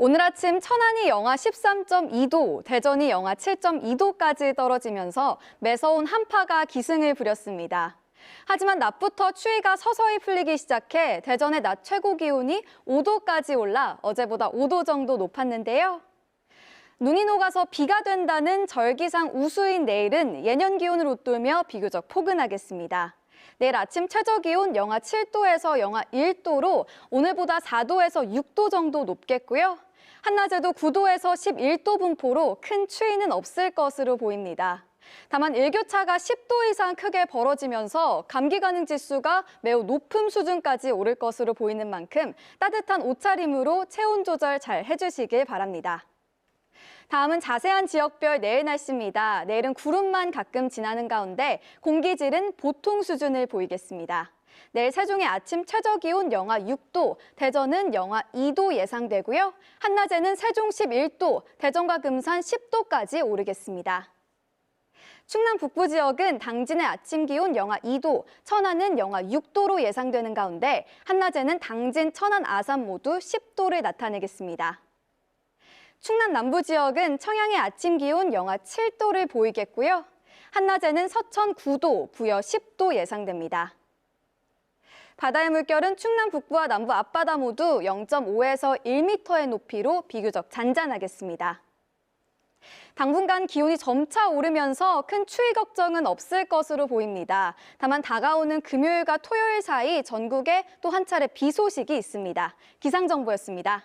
오늘 아침 천안이 영하 13.2도, 대전이 영하 7.2도까지 떨어지면서 매서운 한파가 기승을 부렸습니다. 하지만 낮부터 추위가 서서히 풀리기 시작해 대전의 낮 최고 기온이 5도까지 올라 어제보다 5도 정도 높았는데요. 눈이 녹아서 비가 된다는 절기상 우수인 내일은 예년 기온을 웃돌며 비교적 포근하겠습니다. 내일 아침 최저 기온 영하 7도에서 영하 1도로 오늘보다 4도에서 6도 정도 높겠고요. 한낮에도 9도에서 11도 분포로 큰 추위는 없을 것으로 보입니다. 다만 일교차가 10도 이상 크게 벌어지면서 감기 가능 지수가 매우 높은 수준까지 오를 것으로 보이는 만큼 따뜻한 옷차림으로 체온 조절 잘 해주시길 바랍니다. 다음은 자세한 지역별 내일 날씨입니다. 내일은 구름만 가끔 지나는 가운데 공기질은 보통 수준을 보이겠습니다. 내일 세종의 아침 최저 기온 영하 6도, 대전은 영하 2도 예상되고요. 한낮에는 세종 11도, 대전과 금산 10도까지 오르겠습니다. 충남 북부 지역은 당진의 아침 기온 영하 2도, 천안은 영하 6도로 예상되는 가운데 한낮에는 당진, 천안, 아산 모두 10도를 나타내겠습니다. 충남 남부 지역은 청양의 아침 기온 영하 7도를 보이겠고요. 한낮에는 서천 9도, 부여 10도 예상됩니다. 바다의 물결은 충남 북부와 남부 앞바다 모두 0.5에서 1m의 높이로 비교적 잔잔하겠습니다. 당분간 기온이 점차 오르면서 큰 추위 걱정은 없을 것으로 보입니다. 다만 다가오는 금요일과 토요일 사이 전국에 또 한 차례 비 소식이 있습니다. 기상정보였습니다.